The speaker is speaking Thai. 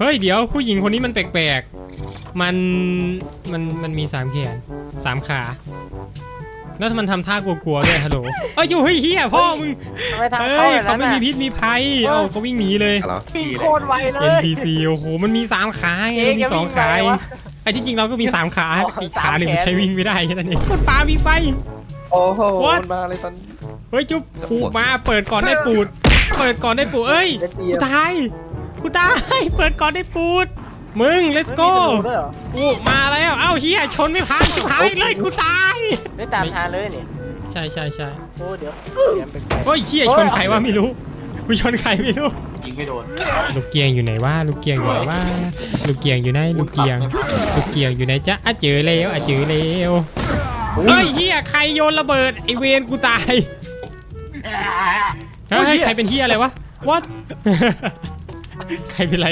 เฮ้ยเดี๋ยวผู้หญิงคนนี้มันแปลกๆ มันมันมันมีสามแขนสามขา แล้วมันทำท่ากลัวๆด้วยฮัลโหลเอ้ยอยู่เฮ้ยเฮียพ่อมึงทำไมทางเอ้เข้ายอย่างเขานั้นไม่น่ะมีพิษมีภัยเอ้าเขาวิ่งหนีเลยเหรอปีนโคตรไวเลย NPC โอ้โหมันมีสามขาไงเอ๊ะมีสองขายังวิ่งไงวะไอ้ที่จริงเราก็มีสามขาอ๋ออีกสามขาหนึ่งแขน ใช้วิ่งไม่ได้แค่นั้นเองคนปลามีไฟ โอ้โห What? มันมาเลยตอน เฮ้ยจุ๊บผูกมาเปิดก่อนได้ปูด เปิดก่อนได้ปูดเอ้ยเดี๋ยวเตรีกูยมตาย กูตาย เปิดก่อนได้ปูด มึง let's ก็ go ด้วยเหรอกูมาแล้วเอ้าเฮียชนไม่พังชิบหายเลยกูตาย ได้ตามทางเลยนี่ใช่ใช่ใช่โอ้เดี๋ยวเตรียมไปไกลเฮ้ยเฮียชนใครวะไม่รู้กูชนใครไม่รู้ ยิงไม่โดน ลูกเกียงอยู่ไหนวะลูกเกียงอยู่ไหนวะลูกเกียงอยู่ไหนลูกเกียง ลูกเกียงอยู่ไหนจ๊ะอะเจอแล้วอะเจอแล้วเฮ้ยเฮียใครโยนระเบิดไอเวนกูตายเฮ้ยใครเป็นเฮียอะไรวะ what ใครเป็นไร